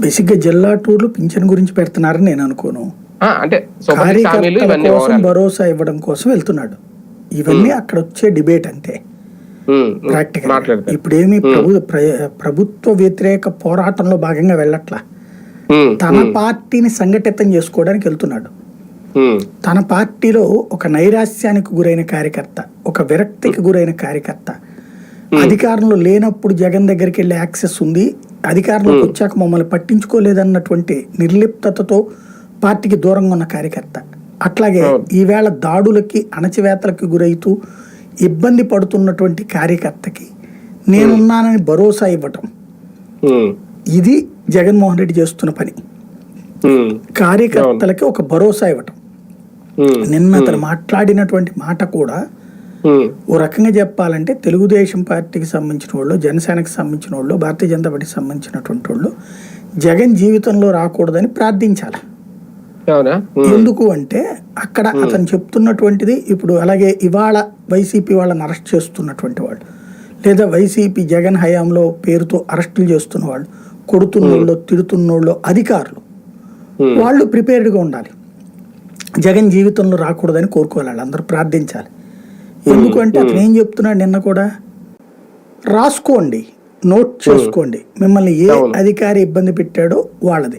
బేసిక్గా జిల్లా టూర్లు పింఛన్ గురించి పెడుతున్నారని నేను అనుకోను. అంటే కార్యకర్తల కోసం. భరోసా ఇవ్వడం కోసం వెళ్తున్నాడు. ఇవన్నీ అక్కడ వచ్చే డిబేట్ అంతే. ప్రాక్టికల్ మాట్లాడతారు. ఇప్పుడు ఏమి ప్రభు ప్ర- ప్రభుత్వ వ్యతిరేక పోరాటంలో భాగంగా వెళ్ళట్లా. తన పార్టీని సంఘటితం చేసుకోవడానికి వెళ్తున్నాడు. తన పార్టీలో ఒక నైరాస్యానికి గురైన కార్యకర్త ఒక విరక్తికి గురైన కార్యకర్త. అధికారంలో లేనప్పుడు జగన్ దగ్గరికి వెళ్ళే యాక్సెస్ ఉంది. అధికారంలోకి వచ్చాక మమ్మల్ని పట్టించుకోలేదన్నటువంటి నిర్లిప్తతతో పార్టీకి దూరంగా ఉన్న కార్యకర్త. అట్లాగే ఈవేళ దాడులకి అణచివేతలకి గురైతూ ఇబ్బంది పడుతున్నటువంటి కార్యకర్తకి నేనున్నానని భరోసా ఇవ్వటం. ఇది జగన్మోహన్ రెడ్డి చేస్తున్న పని. కార్యకర్తలకి ఒక భరోసా ఇవ్వటం. నిన్న అతను మాట్లాడినటువంటి మాట కూడా ఓ రకంగా చెప్పాలంటే తెలుగుదేశం పార్టీకి సంబంధించిన వాళ్ళు జనసేనకి సంబంధించిన వాళ్ళు భారతీయ జనతా పార్టీకి సంబంధించినటువంటి వాళ్ళు జగన్ జీవితంలో రాకూడదని ప్రార్థించాలి. ఎందుకు అంటే అక్కడ అతను చెప్తున్నటువంటిది ఇప్పుడు అలాగే ఇవాళ వైసీపీ వాళ్ళని అరెస్ట్ చేస్తున్నటువంటి వాళ్ళు లేదా వైసీపీ జగన్ హయాంలో పేరుతో అరెస్టులు చేస్తున్న వాళ్ళు కొడుతున్నోళ్ళు తిడుతున్నోళ్ళు అధికారులు వాళ్ళు ప్రిపేర్డ్గా ఉండాలి. జగన్ జీవితంలో రాకూడదని కోరుకోవాలి వాళ్ళందరూ ప్రార్థించాలి. ఎందుకంటే అతను ఏం చెప్తున్నాడు నిన్న కూడా? రాసుకోండి నోట్ చేసుకోండి. మిమ్మల్ని ఏ. అధికారి ఇబ్బంది పెట్టాడో వాళ్ళది.